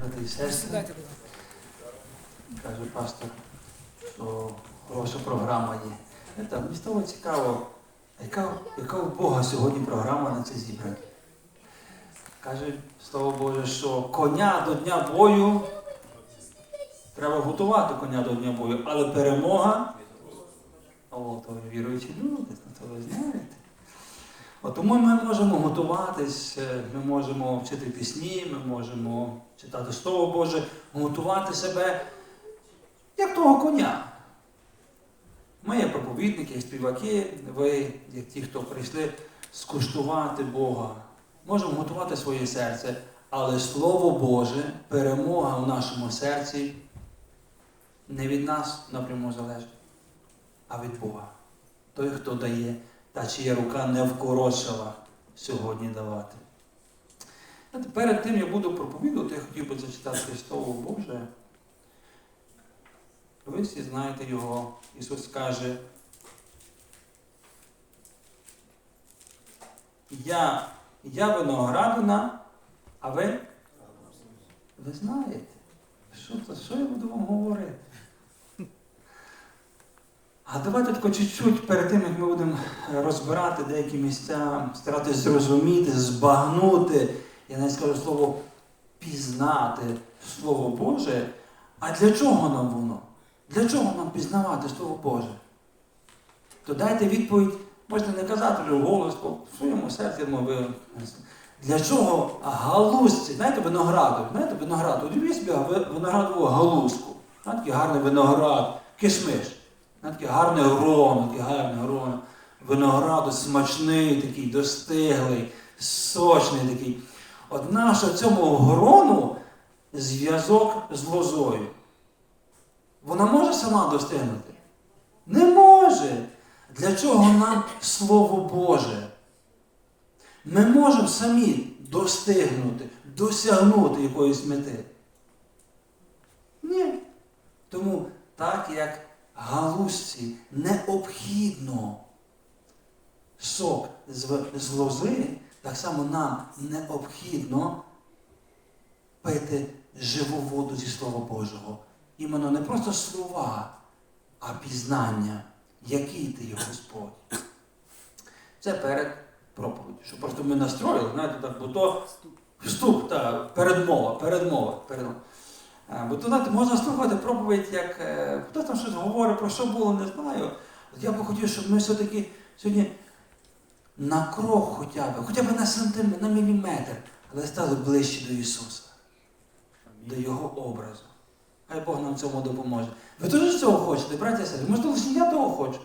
брати і сестри. Каже пастор, що хороша програма є. Знаєте, Мені стало цікаво, яка, яка у Бога сьогодні програма на це зібрання. Каже, слово Боже, що коня до дня бою треба готувати коня до дня бою, але перемога. О, то ви віруючі люди, то ви знаєте. Тому ми можемо готуватись, е, ми можемо вчити пісні, ми можемо читати Слово Боже, готувати себе як того коня. Ми, як проповідники, співаки, ви, як ті, хто прийшли скуштувати Бога, можемо готувати своє серце, але Слово Боже, перемога в нашому серці не від нас напряму залежить, а від Бога. Той, хто дає, та чия рука не вкорочила сьогодні давати. Знаєте, Перед тим я буду проповідувати, я хотів би зачитати Слово Боже. Ви всі знаєте його. Ісус каже, я, я виноградина, а ви? Ви знаєте. Що, що я буду вам говорити? А давайте тако чуть-чуть перед тим, як ми будемо розбирати деякі місця, старатися зрозуміти, збагнути, я навіть скажу слово пізнати Слово Боже. А для чого нам воно? Для чого нам пізнавати Слово Боже? То дайте відповідь, можете не казати вже голос, в своєму серці ну, ви. Для чого галузці, знаєте, винограду, знаєте, виноград, уявіть собі виноградову галузку. Такий гарний виноград, кишмиш. Таке гарне гроно, таке гарне гроно. Винограду смачний, такий, достиглий, сочний такий. От наш цьому грону зв'язок з лозою. Вона може сама достигнути? Не може. Для чого нам Слово Боже? Ми можемо самі достигнути, досягнути якоїсь мети. Ні. Тому так як галузці необхідно сок з, лози, так само нам необхідно пити живу воду зі Слова Божого. Іменно не просто слова, а пізнання, який ти є Господь. Це перед проповіддю. Що просто ми настроїли, знаєте, так, бо то вступ, та, передмова, передмова, передмова. Бо знаєте, можна слухати проповідь, як е, хтось там щось говорить, про що було, не знаю. От я би хотів, щоб ми все-таки сьогодні на крок хоча б, хоча б на сантиметр, на міліметр, але стали ближче до Ісуса, до Його образу. Хай Бог нам цьому допоможе. Ви теж цього хочете, браття сестри? Може, лише я того хочу?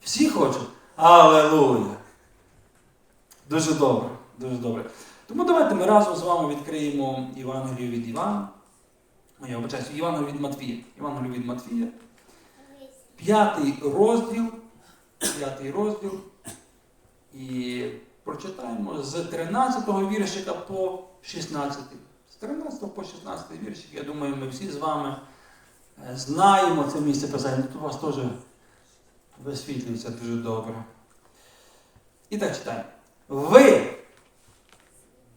Всі хочуть? Алелуя! Дуже добре, дуже добре. Тому давайте ми разом з вами відкриємо Євангелію від Івана. Я вибачаюся, Євангелію від Матвія. Євангелію від Матвія. П'ятий розділ. П'ятий розділ. І прочитаємо з 13 віршика по 16. З 13 по 16 віршик, я думаю, ми всі з вами е, знаємо це місце писання. Тут у вас теж висвітлюється дуже добре. І так читаємо. Ви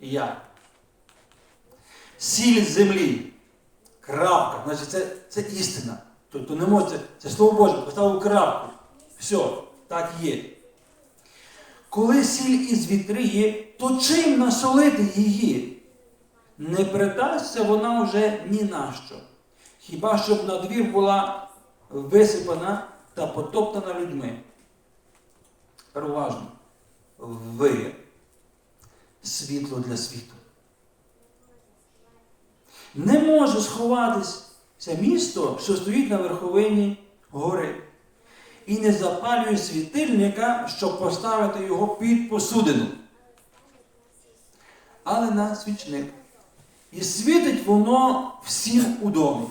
я. Сіль землі. Крапка. Значить, це, це істина. Тобто не може, це, слово Боже, поставив крапку. Все, так є. Коли сіль із вітріє, то чим насолити її? Не придасться вона вже ні на що. Хіба щоб на двір була висипана та потоптана людьми. Тепер уважно. Ви світло для світу. Не може сховатись це місто, що стоїть на верховині гори, і не запалює світильника, щоб поставити його під посудину. Але на свічник. І світить воно всім у домі.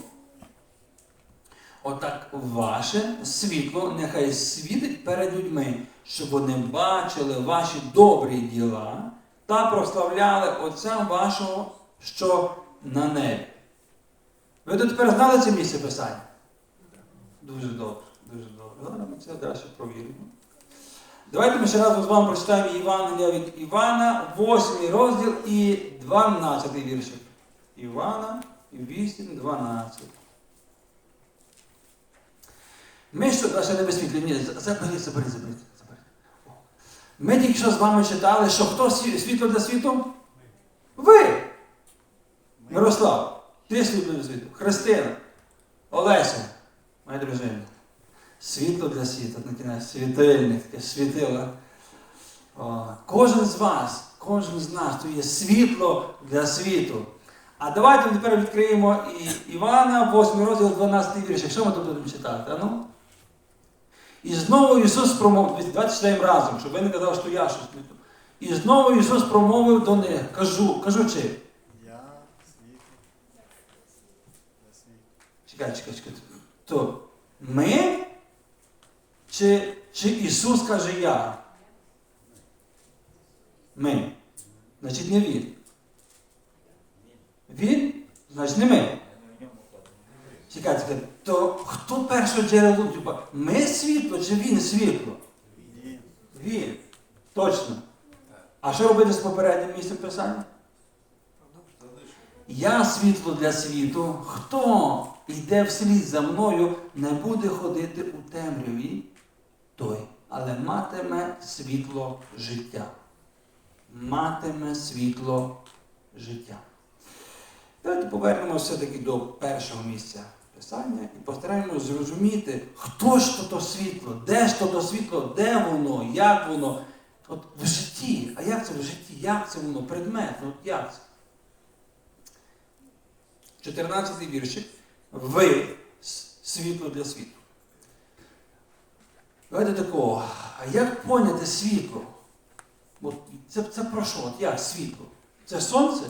Отак ваше світло нехай світить перед людьми, щоб вони бачили ваші добрі діла та прославляли Отця вашого, що на небі. Ви тут тепер знали це місце писання? Дуже добре, дуже добре. Зараз ми це далі провіримо. Давайте ми ще разом з вами прочитаємо Євангелія від Івана, 8 розділ і 12 віршик. Івана 8.12. Ми що, а ще не висвітлює, ні, забери, забери, забери. Ми тільки що з вами читали, що хто світло для світу? Ви! Мирослав, ти світло для світу. Христина, Олеся, моя дружина. Світло для світу, на світильник, таке світило. О, кожен з вас, кожен з нас, то є світло для світу. А давайте тепер відкриємо і Івана, 8 розділ, 12 вірш. Що ми тут будемо читати? А ну? І знову Ісус промовив, давайте читаємо разом, щоб ви не казали, що я щось не то. І знову Ісус промовив до них, кажу, кажучи, Я світло чекай, чекай, чекай. То ми? Чи, чи Ісус каже я? Ми. Значить, не Він. Він? Значить, не ми. Чекай, чекай. То хто перше джерело? Ми світло чи він світло? Він. Точно. А що робити з попереднім місцем писання? Я світло для світу. Хто йде вслід за мною, не буде ходити у темряві той, але матиме світло життя. Матиме світло життя. Давайте повернемося все-таки до першого місця писання і постараємося зрозуміти, хто ж то то світло, де ж то то світло, де воно, як воно. От в житті. А як це в житті? Як це воно? Предмет? От як це? 14 віршик. Ви світло для світу. Давайте такого. А як поняти світло? От це, це про що? От як світло? Це сонце?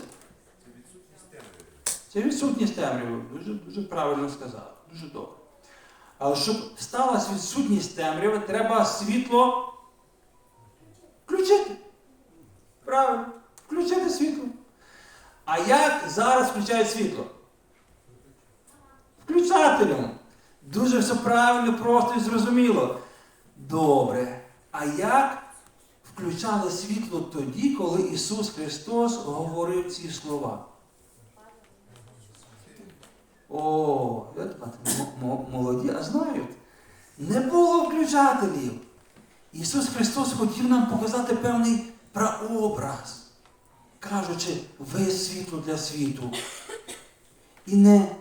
Це відсутність темряви. Дуже, дуже правильно сказав. Дуже добре. Але щоб сталася відсутність темряви, треба світло включити. Правильно. Включити світло. А як зараз включають світло? Включателем. Дуже все правильно, просто і зрозуміло. Добре. А як включали світло тоді, коли Ісус Христос говорив ці слова? О, молоді, а знають. Не було включателів. Ісус Христос хотів нам показати певний прообраз, кажучи, ви світло для світу. І не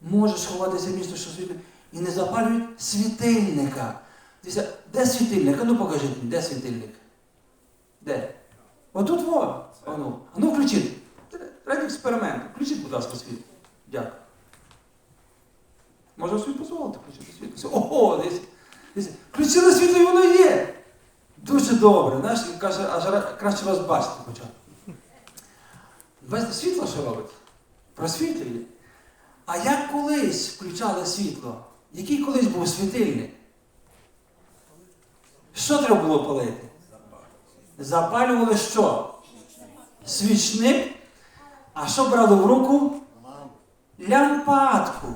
можеш ховатися місто, що світло, і не запалюють світильника. Де світильник? А ну покажіть де світильник? Де? Отут во. А ну, ну включіть. Раді експерименту. Включіть, будь ласка, світло. Дякую. Може собі дозволити включити світло. Ого, десь. десь. Включили світло і воно є. Дуже добре. Знаєш, каже, аж краще вас бачити хоча. Бачите, світло що робить? Просвітлює. А як колись включали світло? Який колись був світильник? Що треба було палити? Запалювали що? Свічник. А що брали в руку? Лямпадку.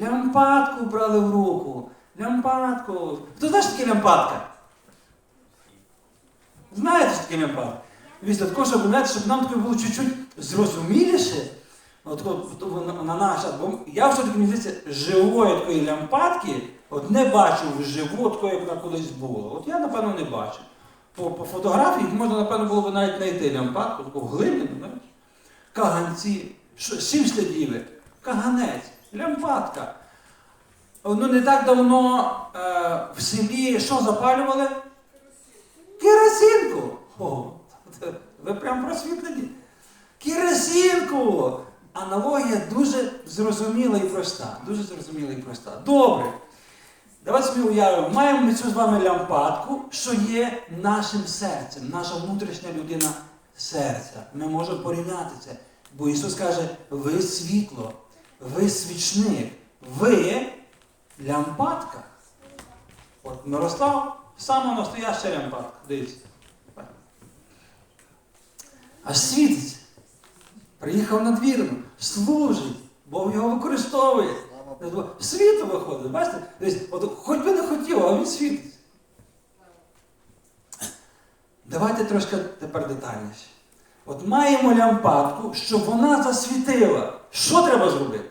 Лямпадку брали в руку. Лямпадку. Хто знає, що таке лямпадка? Знаєте, що таке лямпадка? Дивіться, також, щоб, знаєте, щоб нам таке було чуть-чуть зрозуміліше, от, от, на, на наш, бо я все-таки мені здається, живої такої лямпадки, от не бачив вживу такої, як вона колись була. От я, напевно, не бачив. По, по фотографії можна, напевно, було б навіть знайти лямпадку, таку знаєш? Каганці. З чим? Каганець, лямпадка. Ну не так давно е, в селі що запалювали? Керосинку. О, ви прям просвітлені. Керосинку! Аналогія дуже зрозуміла і проста. Дуже зрозуміла і проста. Добре. Давайте собі уявимо, маємо ми цю з вами лямпадку, що є нашим серцем, наша внутрішня людина серця. Ми можемо порівняти це. Бо Ісус каже, ви світло, ви свічник, ви лямпадка. От Мирослав саме настояща лямпадка. Дивіться. Аж світиться. Приїхав надвірно, служить, Бог його використовує. Світло виходить, бачите? От, хоч би не хотів, а він світить. Давайте трошки тепер детальніше. От маємо лямпадку, щоб вона засвітила. Що треба зробити?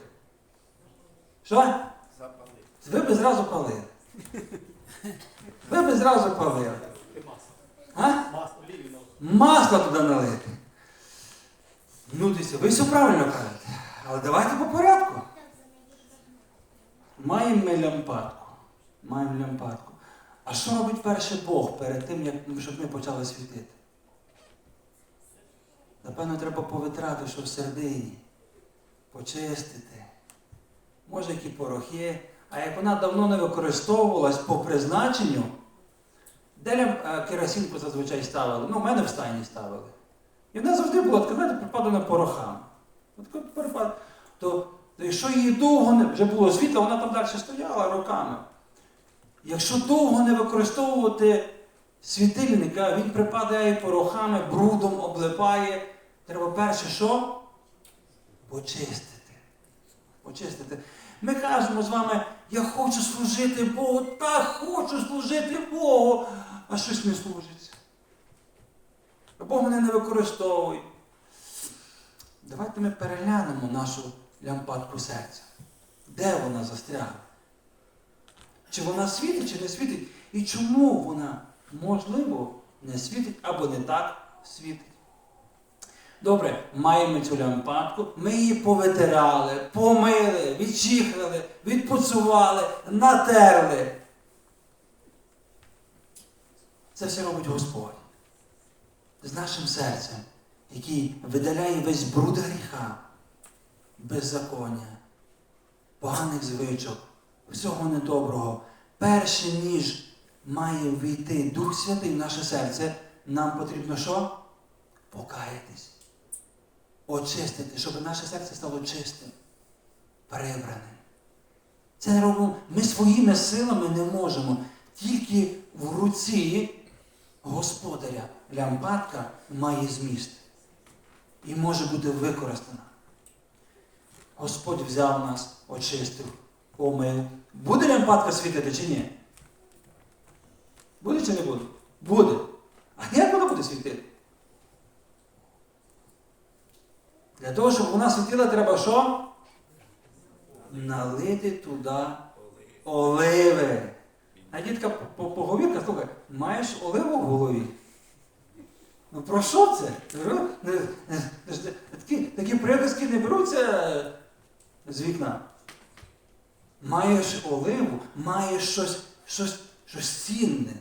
Що? Запалити. Ви би зразу палили. Ви би зразу палили. А? Масло туди налити. Ну, дивіться, ви все правильно кажете. Але давайте по порядку. Маємо ми лямпадку. Маємо лямпадку. А що робить перший Бог перед тим, як, щоб ми почали світити? Напевно, треба повитрати, що в середині, почистити. Може, які порохи. А як вона давно не використовувалась по призначенню, де е, керосинку зазвичай ставили? Ну, в мене в стайні ставили. І вона завжди була така, припадана порохами. То, то якщо її довго не вже було світло, вона там далі стояла роками. Якщо довго не використовувати світильника, він припадає порохами, брудом облипає. Треба перше що? Почистити. Почистити. Ми кажемо з вами, я хочу служити Богу, так хочу служити Богу, а щось не служиться. Бог мене не використовує. Давайте ми переглянемо нашу лямпадку серця. Де вона застрягла? Чи вона світить, чи не світить? І чому вона, можливо, не світить або не так світить? Добре, маємо цю лямпадку, ми її повитирали, помили, відчихали, відпуцували, натерли. Це все робить Господь. З нашим серцем, який видаляє весь бруд гріха, беззаконня, поганих звичок, всього недоброго. Перше ніж має війти Дух Святий в наше серце, нам потрібно що? Покаятись очистити, щоб наше серце стало чистим, прибраним. Це робимо ми своїми силами не можемо. Тільки в руці господаря лямпадка має зміст і може бути використана. Господь взяв нас, очистив, помив. Буде лямпадка світити чи ні? Буде чи не буде? Буде. А як вона буде світити? Для того, щоб вона світила, треба що? Налити туди оливи. А дітка по- поговірка, слухай, маєш оливу в голові? Ну про що це? Такі, такі приказки не беруться з вікна. Маєш оливу, маєш щось, щось, щось цінне.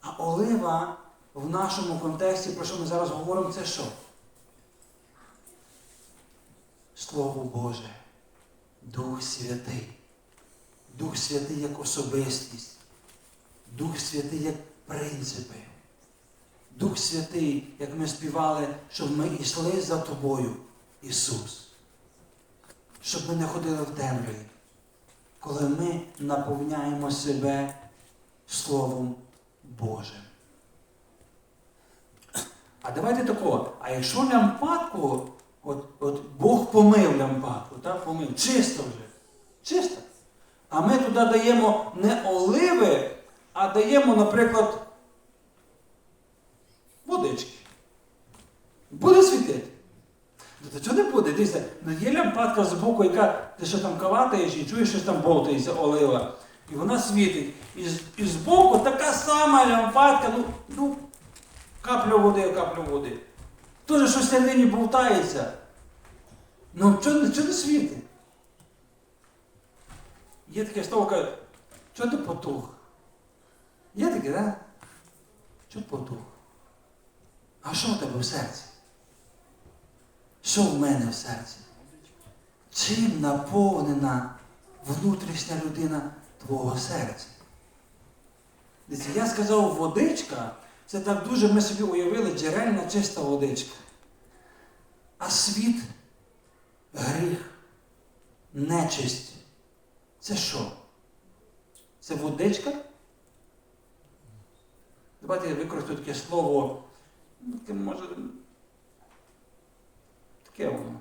А олива в нашому контексті, про що ми зараз говоримо, це що? Слово Боже, Дух Святий, Дух Святий як особистість, Дух Святий як принципи, Дух Святий, як ми співали, щоб ми йшли за тобою, Ісус. Щоб ми не ходили в темряві, коли ми наповняємо себе Словом Божим. А давайте такого, а якщо лямпадку От, от Бог помив лямпадку, так, помив, чисто вже. Чисто. А ми туди даємо не оливи, а даємо, наприклад, водички. Буде світити? Ну, то чого не буде? Дивіться, ну є лямпадка з боку, яка ти що там калатаєш і чуєш, що там болтається олива. І вона світить. І, з- і збоку така сама лямпадка, ну, ну, капля води, капля води. Тоже щось всередині болтається. Ну, чого чого не світить? Є таке слово, каже, чого ти потух? Є таке. Да? Чого потух? А що в тебе в серці? Що в мене в серці? Чим наповнена внутрішня людина твого серця? Я сказав водичка, це так дуже ми собі уявили джерельна чиста водичка. А світ, гріх, нечисть. Це що? Це водичка? Давайте я використаю таке слово, ну, таке може. Таке воно.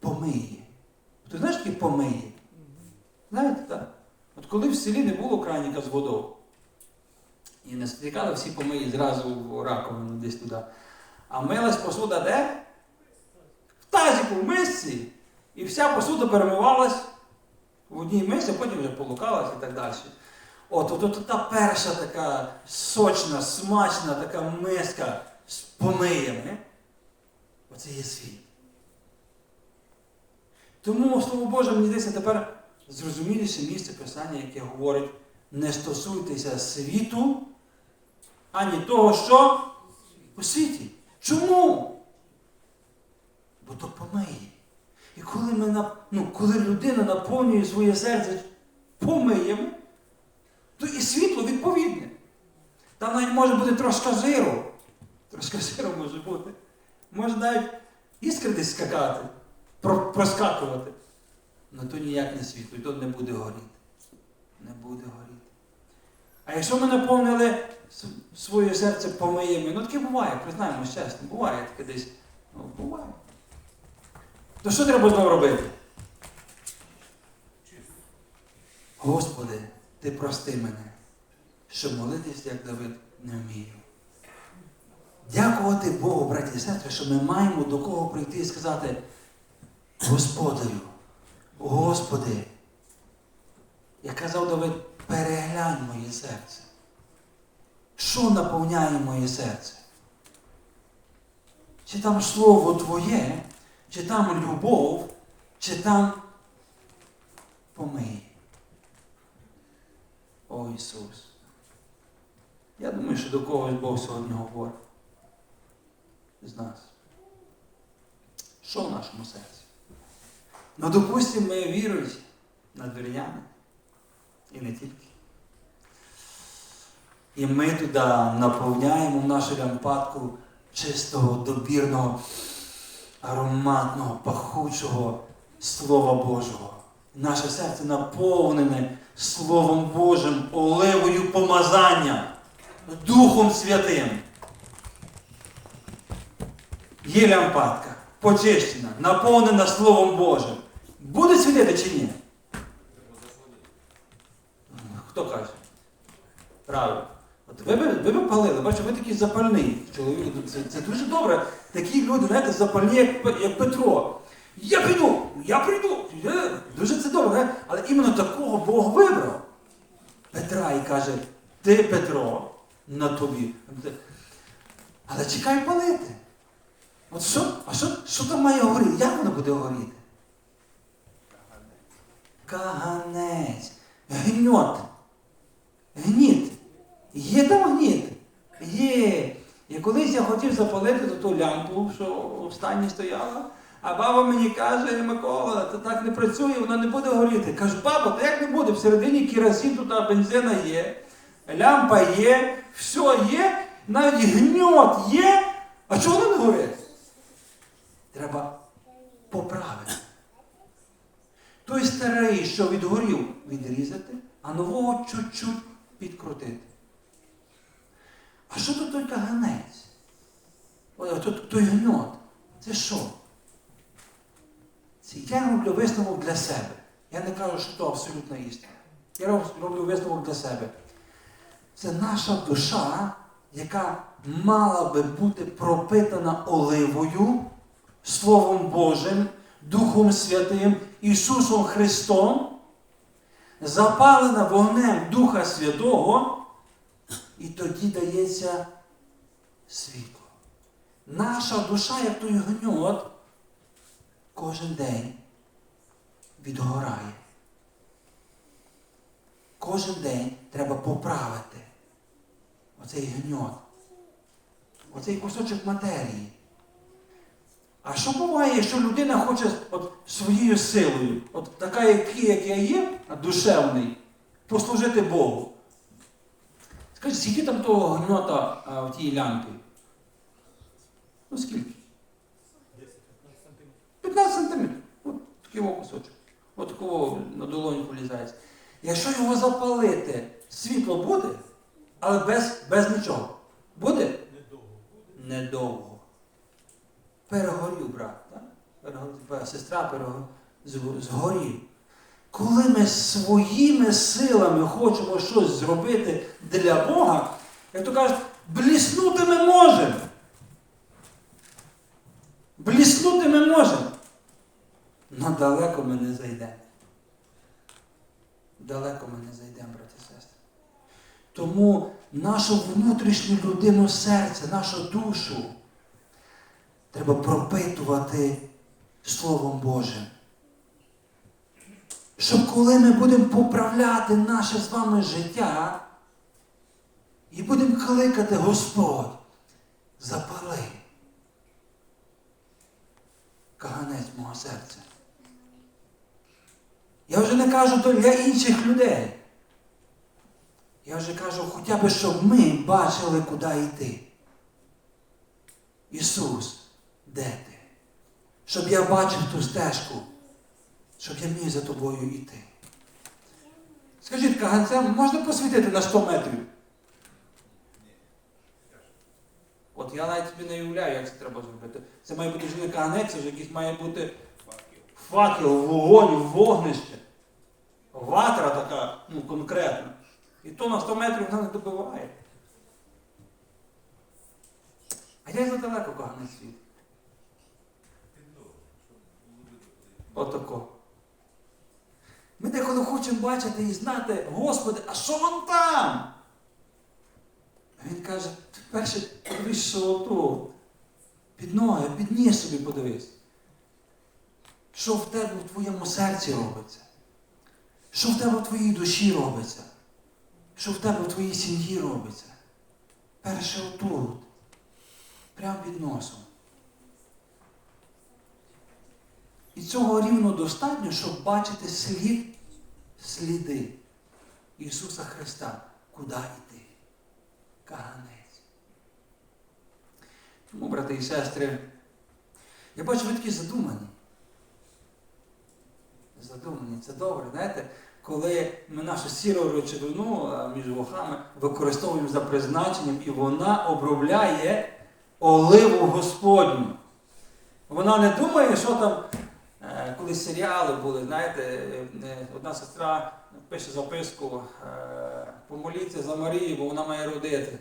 Помиє. Ти знаєш таке помиє? Знаєте, так? От коли в селі не було краніка з водою, І не стікали всі помиї зразу в раковину десь туди. А милась посуда де? В тазіку, в мисці. І вся посуда перемивалась в одній мисці, а потім вже полукалась і так далі. От, от, от та перша така сочна, смачна така миска з помиями. Оце є світ. Тому Слово Боже, мені здається, тепер зрозуміліше місце Писання, яке говорить, не стосуйтеся світу, ані того, що у світі. Чому? Бо то помиє. І коли, ми, ну, коли людина наповнює своє серце помиєм, то і світло відповідне. Там навіть може бути трошки жиру. Трошки жиру може бути. Може навіть іскри десь скакати, проскакувати. Але то ніяк не світло, і то не буде горіти. Не буде горіти. А якщо ми наповнили своє серце помиями, ну таке буває, признаємо чесно, буває таке десь. Ну, буває. То що треба знову робити? Господи, Ти прости мене, що молитись, як Давид, не вмію. Дякувати Богу, браті і сестри, що ми маємо до кого прийти і сказати, Господарю, Господи, як казав Давид, переглянь моє серце. Що наповняє моє серце? Чи там слово Твоє, чи там любов, чи там помий. О Ісус. Я думаю, що до когось Бог сьогодні говорить з нас. Що в нашому серці? Ну, допустимо, ми вірують на дверями. І не тільки. І ми туди наповняємо нашу лямпадку чистого, добірного, ароматного, пахучого Слова Божого. Наше серце наповнене Словом Божим, оливою помазання, Духом Святим. Є лямпадка, почищена, наповнена Словом Божим. Буде світити чи ні? Хто каже? Правильно. От ви б, ви б палили, бачите, ви такий запальний чоловік. Це, це дуже добре. Такі люди, знаєте, запальні, як, як Петро. Я піду, я прийду. Е, Дуже це добре. Але іменно такого Бог вибрав. Петра і каже, ти Петро, на тобі. Але чекай палити. От що, а що, що там має горіти? Як воно буде горіти? Каганець. Гньот. Гніт. Є там гніт? Є. І колись я хотів запалити ту лямпу, що в стані стояла, а баба мені каже, Микола, це так не працює, вона не буде горіти. Кажу, баба, то як не буде? Всередині керосин, тут бензина є, лямпа є, все є, навіть гньот є. А чого вона не горить? Треба поправити. Той старий, що відгорів, відрізати, а нового чуть-чуть підкрутити. А що тут той каганець? Ой, тут той гньот. Це що? Це я роблю висновок для себе. Я не кажу, що то абсолютна істина. Я роблю висновок для себе. Це наша душа, яка мала би бути пропитана оливою, Словом Божим, Духом Святим, Ісусом Христом, запалена вогнем Духа Святого, і тоді дається світло. Наша душа, як той гньот, кожен день відгорає. Кожен день треба поправити оцей гньот, оцей кусочок матерії. А що буває, якщо людина хоче от, своєю силою, от така, який, як я є, душевний, послужити Богу? Скажи, скільки там того гньота а, в тій лямпі? Ну скільки? 15 сантиметрів. От такий кусочок. От такого на долоньку лізається. Якщо його запалити, світло буде, але без, без нічого. Буде? Недовго. Недовго. Перегорів, брат. Так? Сестра згорів. Коли ми своїми силами хочемо щось зробити для Бога, Як то кажуть, бліснути ми можемо. Бліснути ми можемо. Но далеко ми не зайдемо. Далеко ми не зайдемо, брати і сестри. Тому нашу внутрішню людину серця, нашу душу треба пропитувати Словом Божим. Щоб коли ми будемо поправляти наше з вами життя і будемо кликати Господь, запали каганець мого серця. Я вже не кажу то для інших людей. Я вже кажу, хоча б, щоб ми бачили, куди йти. Ісус, де ти? Щоб я бачив ту стежку, щоб я міг за тобою йти. Скажіть, каганцям можна посвітити на 100 метрів? От я навіть собі не уявляю, як це треба зробити. Це має бути вже не це вже якийсь має бути факел, вогонь, вогнище. Ватра така, ну, конкретна. І то на 100 метрів вона не добиває. А як задалеко каганець світ? Отако. Ми деколи хочемо бачити і знати, Господи, а що вон там? Він каже, ти перше подивись, що отут. Під ноги, під ніс собі подивись. Що в тебе в твоєму серці робиться? Що в тебе в твоїй душі робиться? Що в тебе в твоїй сім'ї робиться? Перше отут. Прямо під носом. І цього рівно достатньо, щоб бачити слід, сліди Ісуса Христа, куди йти. Каганець. Тому, брати і сестри, я бачу, ви такі задумані. Задумані, це добре, знаєте, коли ми нашу сіру речовину між вухами використовуємо за призначенням, і вона обробляє оливу Господню. Вона не думає, що там, коли серіали були, знаєте, е, е, одна сестра пише записку, е, помоліться за Марію, бо вона має родити.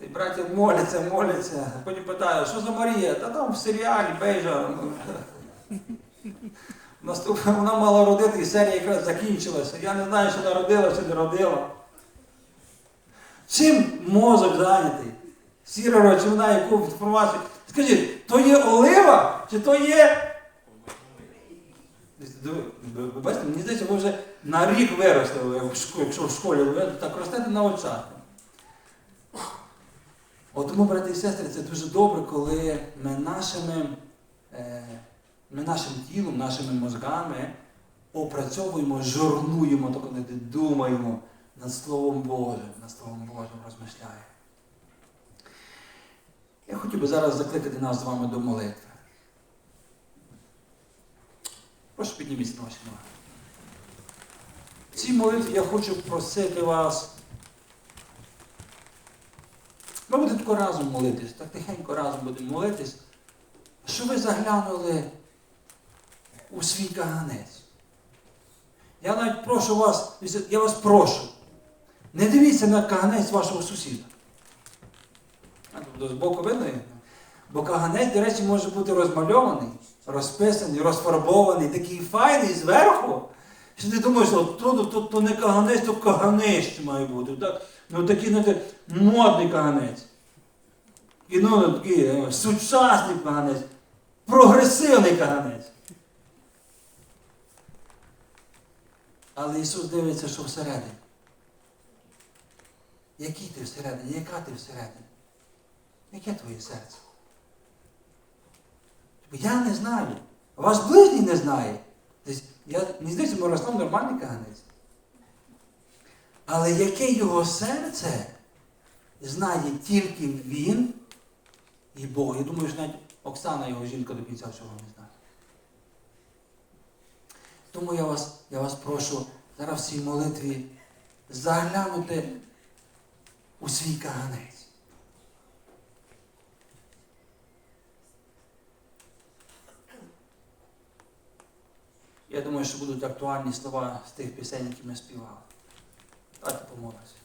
І браття моляться, моляться, потім питає, що за Марія? Та там в серіалі Бейжа. Вона мала родити, і серія якраз закінчилася. Я не знаю, чи народила, чи не родила. Чим мозок зайнятий? Сіра речовина, яку інформацію. Скажіть, то є олива, чи то є. Ви бачите, мені здається, ви вже на рік виросли, якщо в школі так ростете на очах. От тому, брати і сестри, це дуже добре, коли ми нашими, е, ми нашим тілом, нашими мозгами опрацьовуємо, жорнуємо, то коли думаємо над Словом Божим, над Словом Божим розмишляємо. Я хотів би зараз закликати нас з вами до молитви. Прошу підніміть наші ноги. В цій молитві я хочу просити вас. Ми будемо тако разом молитись, так тихенько разом будемо молитись, щоб ви заглянули у свій каганець. Я навіть прошу вас, я вас прошу, не дивіться на каганець вашого сусіда. Тобто збоку видно? Бо каганець, до речі, може бути розмальований, розписаний, розфарбований, такий файний зверху. Що ти думаєш, от то, то, то не каганець, то каганець має бути. Так? Ну такий, знаєте, модний каганець. І ну такий е, сучасний каганець, прогресивний каганець. Але Ісус дивиться, що всередині. Який ти всередині? Яка ти всередині? Яке твоє серце? Я не знаю. Ваш ближній не знає. Я, мені здається, Мирослав нормальний каганець. Але яке його серце знає тільки він і Бог. Я думаю, що навіть Оксана, його жінка, до кінця всього не знає. Тому я вас, я вас прошу зараз в цій молитві заглянути у свій каганець. Я думаю, що будуть актуальні слова з тих пісень, які ми співали. Давайте помолимося.